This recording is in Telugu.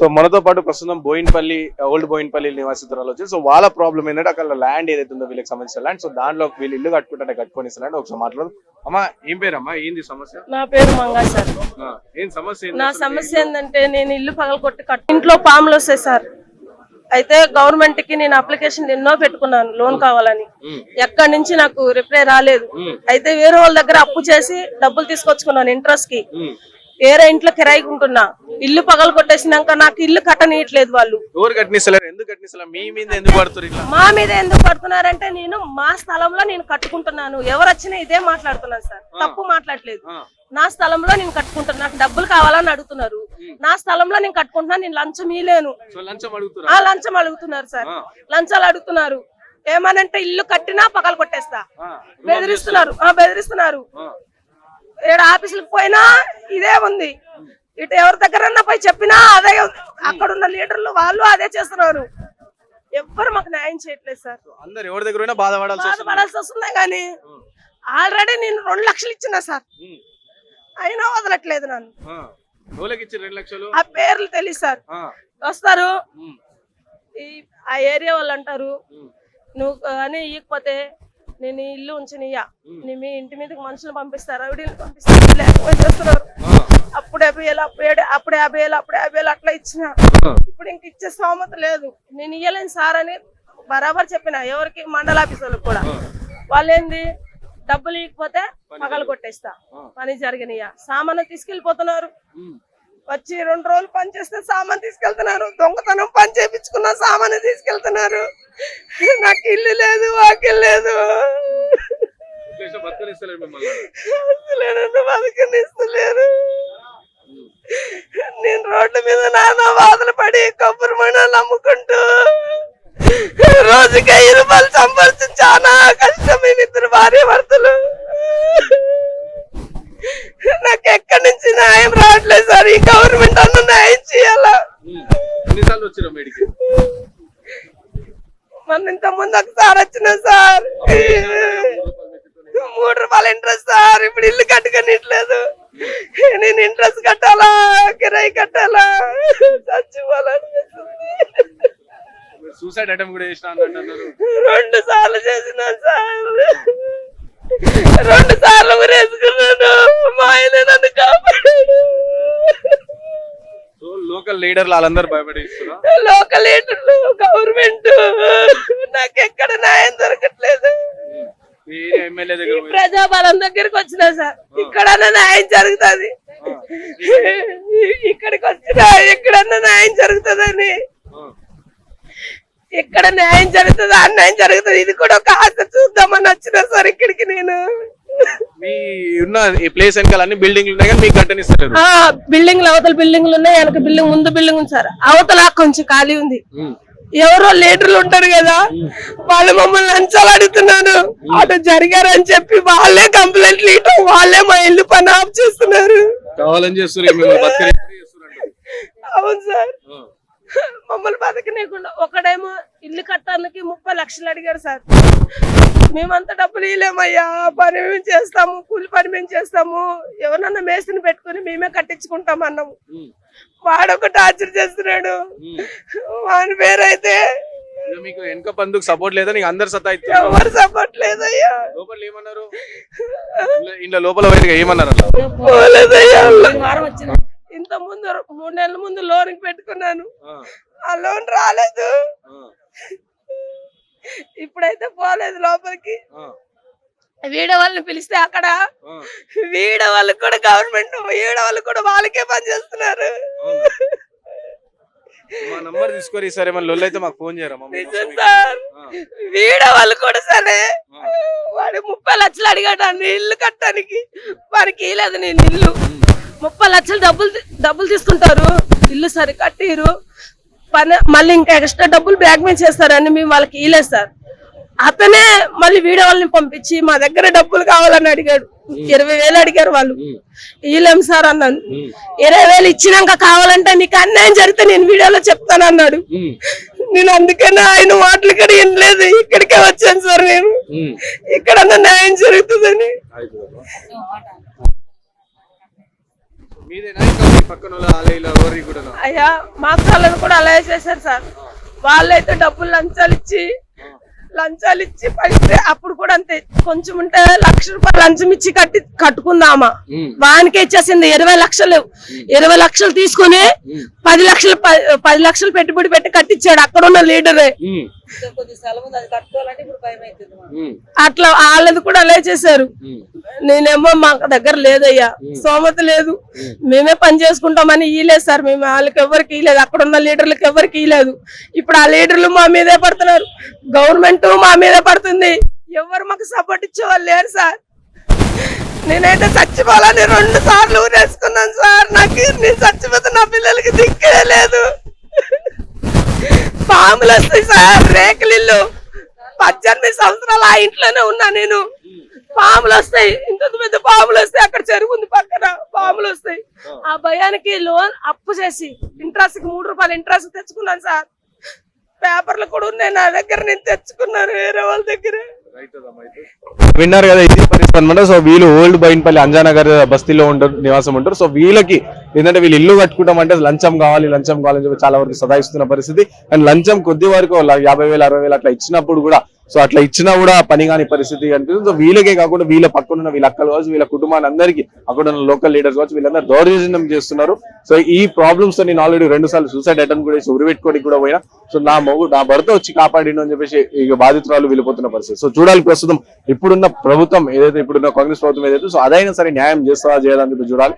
సో మనతో పాటు ప్రస్తుతం బోయిన్పల్లి ఓల్డ్ బోయిన్పల్లి నివాసితురాలు వచ్చి సో వాళ్ళ ప్రాబ్లం ఏంటంటే అక్కడ ల్యాండ్ ఏదైతే ఉందో వీళ్ళకి సంబంధించిన ల్యాండ్ సో దాంట్లో వీళ్ళు ఇల్లు కట్టుకుంటే కట్టుకొని ల్యాండ్ ఒకసారి మాట్లాడు అమ్మా ఏం పేరమ్మా? ఏంది సమస్య? నా పేరు మంగా సార్. ఏం సమస్య నా? సమస్య ఏంటంటే నేను ఇల్లు పగలగొట్టి కట్టు ఇంట్లో పాములు వస్తాయి సార్. అయితే గవర్నమెంట్కి నేను అప్లికేషన్ ఎన్నో పెట్టుకున్నాను లోన్ కావాలని. ఎక్కడి నుంచి నాకు రిప్లై రాలేదు. అయితే వేరే వాళ్ళ దగ్గర అప్పు చేసి డబ్బులు తీసుకొచ్చుకున్నాను ఇంట్రెస్ట్కి. వేరే ఇంట్లో కిరాయికి ఉంటున్నా ఇల్లు పగలు కొట్టేసినాక నాకు ఇల్లు కట్టనీయట్లేదు వాళ్ళు. ఎవరు కట్టినిస్తలేరు ఎందుకు కట్టినిస్తలేరు మీ మీద ఎందుకు పడుతున్నారు ఇట్లా? మా మీద ఎందుకు పడుతున్నారంటే నేను మా స్థలంలో నేను కట్టుకుంటున్నాను. ఎవరు వచ్చినా ఇదే మాట్లాడుతున్నాను సార్. తప్పు మాట్లాడలేదు. నా స్థలంలో నేను కట్టుకుంటున్నాను నాకు డబ్బులు కావాలని అడుగుతున్నారు. నా స్థలంలో నేను కట్టుకుంటున్నాను నేను లంచం ఇలేను ఆ లంచం అడుగుతున్నారు సార్. లంచాలు అడుగుతున్నారు. ఏమనంటే ఇల్లు కట్టినా పగలు కొట్టేస్తా. బెదిరిస్తున్నారు. ఆ బెదిరిస్తున్నారు. ఏడు ఆఫీసులకు పోయినా ఇదే ఉంది. ఇటు ఎవరి దగ్గర పోయి చెప్పినా అదే. అక్కడ ఉన్న లీడర్లు వాళ్ళు అదే చేస్తున్నారు. ఎవ్వరు మాకు న్యాయం చేయట్లేదు సార్. అందరు ఎవరి దగ్గర బాధపడాల్సి వస్తుంది కానీ ఆల్రెడీ నేను రెండు లక్షలు ఇచ్చిన సార్. అయినా వదలట్లేదు నన్ను. ఆ. పేర్లు తెలియదు సార్. వస్తారు. ఆ ఏరియా వాళ్ళు అంటారు. నువ్వు అని ఇయ్యకపోతే నేను ఇల్లు ఉంచనియ్యా. ఉమ్. నీ మీ ఇంటి మీదకి మనుషులు పంపిస్తారు? ఆవిడని పంపిస్తారు? లేకపోతే చేస్తున్నారు. అప్పుడు యాభై వేలు అప్పుడు ఏడు అప్పుడు యాభై వేలు అప్పుడు యాభై వేలు అట్లా ఇచ్చిన. ఇప్పుడు ఇంక ఇచ్చే స్తోమత లేదు. నేను ఇయ్యలేను సార్ అని బరాబర్ చెప్పిన ఎవరికి మండల ఆఫీసులకు కూడా. వాళ్ళు ఏంది డబ్బులు ఇవ్వకపోతే పగలు కొట్టేస్తా. పని జరిగినయ్యా. సామాను తీసుకెళ్ళిపోతున్నారు వచ్చి రెండు రోజులు పని చేస్తే సామాన్ తీసుకెళ్తున్నారు. దొంగతనం పని చేపించుకున్న సామాన్ తీసుకెళ్తున్నారు. నాకు ఇల్లు లేదు వాకిల్ లేదు. బతకనిస్తలేరు నేను రోడ్ల మీద నానా బాధలు పడి కొబ్బరి మండలు అమ్ముకుంటూ రోజుకి ఐదు రూపాయలు సంపాదించి చాలా కష్టం మేము ఇద్దరు భార్య భర్తలు నాకు ఎక్కడి నుంచి న్యాయం రావట్లేదు సార్ ఈ గవర్నమెంట్ అన్న న్యాయం చేయాలా ఉమ్. ఎన్నిసార్లు వచ్చినా మేడికి మన ఇంత ముందు ఒకసారి వచ్చిన సార్. మూడు రూపాయల ఇంట్రెస్ట్ సార్. ఇప్పుడు ఇల్లు కట్టుకొనిట్లేదు. నేను ఇంట్రెస్ట్ కట్టాలా? కిరాయి కట్టాలా? చచ్చిపోవాలనిపిస్తుంది. సూసైడ్ అటెంప్ట్ కూడా చేసిన అన్నట్టు రెండు సార్లు చేసినాను సార్. రెండు సార్లు ఉరేసుకున్నాను మా ఆయన నన్ను కాపాడాడు సో లోకల్ లీడర్లు వాళ్ళందరూ భయపడిస్తున్నా లోకల్ లీడర్లు గవర్నమెంట్ నాకు ఎక్కడ న్యాయం దొరకట్లేదు ప్రజాబలం దగ్గరికి వచ్చినా సార్. ఇక్కడన్నా న్యాయం జరుగుతుంది. ఇక్కడికి వచ్చినా ఎక్కడన్నా న్యాయం జరుగుతుందని. ఆ, ఇక్కడ న్యాయం జరుగుతుంది అన్యాయం జరుగుతుంది ఇది కూడా ఒక ఆశ చూద్దామని వచ్చినా సార్ ఇక్కడికి నేను. మీ ఉన్న ఈ ప్లేస్ వెనకాల అన్ని బిల్డింగ్లు ఉన్నాయి కానీ మీకు కట్టనిస్తలేరు. ఆ బిల్డింగ్లు అవతల బిల్డింగ్లు ఉన్నాయి వెనక బిల్డింగ్ ముందు బిల్డింగ్ ఉంది సార్. అవతల కొంచెం ఖాళీ ఉంది. ఎవరో లీడర్లు ఉంటారు కదా వాళ్ళు మమ్మల్ని లంచాలు అడుగుతున్నారు. అటు జరిగారని చెప్పి వాళ్ళే కంప్లైంట్లు ఇవ్వటం వాళ్ళే మా ఇల్లు పని ఆఫ్ కావాలని చేస్తున్నారు అవును సార్. మమ్మల్ని బతకనీయకుండా ఒకడేమో ఇల్లు కట్టడానికి ముప్పై లక్షలు అడిగాడు సార్. మేమంతా డబ్బులు ఇవ్వలేమయ్యా పని మేము చేస్తాము కూలి పని మేము చేస్తాము. ఎవరన్నా మేస్త్రిని పెట్టుకుని మేమే కట్టించుకుంటాం అన్నాము. వాడొక టార్చర్ చేస్తున్నాడు. వాని పేరైతే మీకు వెనక పందుకు సపోర్ట్ లేదా? నీకు అందరు సత్తా ఎవరు సపోర్ట్ లేదయ్యా. లోపల ఏమన్నారు? ఇంట్లో- లోపల ఏమన్నారు పోలేదయ్యా. ఇంత ముందు మూడు నెలల ముందు లోన్ పెట్టుకున్నాను. ఆ, లోన్ రాలేదు. ఇప్పుడైతే పోలేదు లోపలికి. వీడ వాళ్ళని పిలిస్తే అక్కడ. వీడ వాళ్ళు కూడా గవర్నమెంట్ వీడ వాళ్ళు కూడా వాళ్ళకే పని చేస్తున్నారు. మా నంబర్ తీసుకొని సరే మన లొల్లు అయితే మాకు ఫోన్ చేయరా వీడ వాళ్ళు కూడా సరే. వాడు ముప్పై లక్షలు అడిగాడు ఇల్లు కట్టడానికి. వాడికి నేను ఇల్లు. ముప్పై లక్షలు డబ్బులు డబ్బులు తీసుకుంటారు. ఇల్లు సరి కట్టిరు. పని మళ్ళీ ఇంకా ఎక్స్ట్రా డబ్బులు బ్యాక్ మీద చేస్తారని మేము వాళ్ళకి ఇవ్వలేదు సార్. అతనే మళ్ళీ వీడియో వాళ్ళని పంపించి మా దగ్గర డబ్బులు కావాలని అడిగాడు. ఇరవై వేలు అడిగారు వాళ్ళు. ఇవ్వలేం సార్ అన్నాను. ఇరవై వేలు ఇచ్చినాక కావాలంటే నీకు అన్యాయం జరిగితే నేను వీడియోలో చెప్తాను అన్నాడు. నేను అందుకనే ఆయన మాటలు ఇక్కడ వినలేదు. ఇక్కడికే వచ్చాను సార్ నేను. ఇక్కడ న్యాయం జరుగుతుందని అయిపోయిందా? మీదేనా ఇంకా మీ పక్కన వాళ్ళ ఆలయంలో ఎవరి కూడా అయ్యా మా వాళ్ళని కూడా అలాగే చేశారు సార్. వాళ్ళైతే డబ్బులు లంచాలు ఇచ్చి లంచాలు ఇచ్చి పడితే అప్పుడు కూడా అంతే. కొంచెం ఉంటే లక్ష రూపాయలు లంచం ఇచ్చి కట్టి కట్టుకుందామా? వానికే ఇచ్చేసింది ఇరవై లక్షలు ఇరవై లక్షలు తీసుకుని పది లక్షలు పది లక్షలు పెట్టుబడి పెట్టి కట్టించాడు అక్కడ ఉన్న లీడరే. మాకు. అట్లా వాళ్ళది కూడా అలా చేశారు. నేనేమో మా దగ్గర లేదయ్యా. సోమత లేదు. మేమే పని చేసుకుంటామని ఇయలేదు సార్. మేము వాళ్ళకి ఎవరికి ఇయలేదు అక్కడ ఉన్న లీడర్లకు ఎవరికి ఇయలేదు ఇప్పుడు ఆ లీడర్లు మా మీదే పడుతున్నారు. గవర్నమెంట్ మా మీదే పడుతుంది. ఎవరు మాకు సపోర్ట్ ఇచ్చేవాళ్ళు లేరు సార్. నేనైతే చచ్చిపోవాలని రెండు సార్లు ఊరేసుకున్నాను సార్. నాకు నేను చచ్చిపోతే నా పిల్లలకి దిక్కే లేదు. పాములు వస్తాయి సార్. రేకలిల్లు పద్దెనిమిది సంవత్సరాలు ఆ ఇంట్లోనే ఉన్నా నేను. పాములు వస్తాయి. ఇంత పెద్ద పాములు వస్తాయి. అక్కడ చెరువు ఉంది పక్కన. పాములు వస్తాయి. ఆ భయానికి లోన్ అప్పు చేసి ఇంట్రెస్ట్ మూడు రూపాయలు ఇంట్రెస్ట్ తెచ్చుకున్నాను సార్. పేపర్లు కూడా ఉన్నాయి నా దగ్గర. నేను తెచ్చుకున్నాను వేరే వాళ్ళ దగ్గర. విన్నారు కదా ఇది పరిస్థితి అనమాట సో వీళ్ళు ఓల్డ్ బైన్పల్లి అంజానగర్ బస్తీలో ఉంటారు నివాసం ఉంటారు. సో వీళ్ళకి ఏంటంటే వీళ్ళు ఇల్లు కట్టుకుంటామంటే లంచం కావాలి లంచం కావాలని చెప్పి చాలా వరకు సదాయిస్తున్న పరిస్థితి. అండ్ లంచం కొద్ది వరకు యాభై వేలు అరవై వేలు అట్లా ఇచ్చినప్పుడు కూడా సో అట్లా ఇచ్చినా కూడా పని కాని పరిస్థితి అనిపిస్తుంది సో వీళ్ళకే కాకుండా వీళ్ళ పక్కన ఉన్న వీళ్ళ అక్కలు కావచ్చు వీళ్ళ కుటుంబాన్ని అందరికీ అక్కడ ఉన్న లోకల్ లీడర్స్ కావచ్చు వీళ్ళందరూ దౌర్జన్యం చేస్తున్నారు. సో ఈ ప్రాబ్లమ్స్తో నేను ఆల్రెడీ రెండు సార్లు సూసైడ్ అటెంప్ట్ కూడా చేసి ఉరిపెట్టుకోనికి కూడా పోయినా. సో నా మొగు నా భర్త వచ్చి కాపాడిండు అని చెప్పేసి ఇక బాధితురాలు వెళ్ళిపోతున్న పరిస్థితి. సో చూడాలి ప్రస్తుతం ఇప్పుడున్న ప్రభుత్వం ఏదైతే ఇప్పుడున్న కాంగ్రెస్ ప్రభుత్వం ఏదైతే సో అదైనా సరే న్యాయం చేస్తారా చేయదని చెప్పి చూడాలి.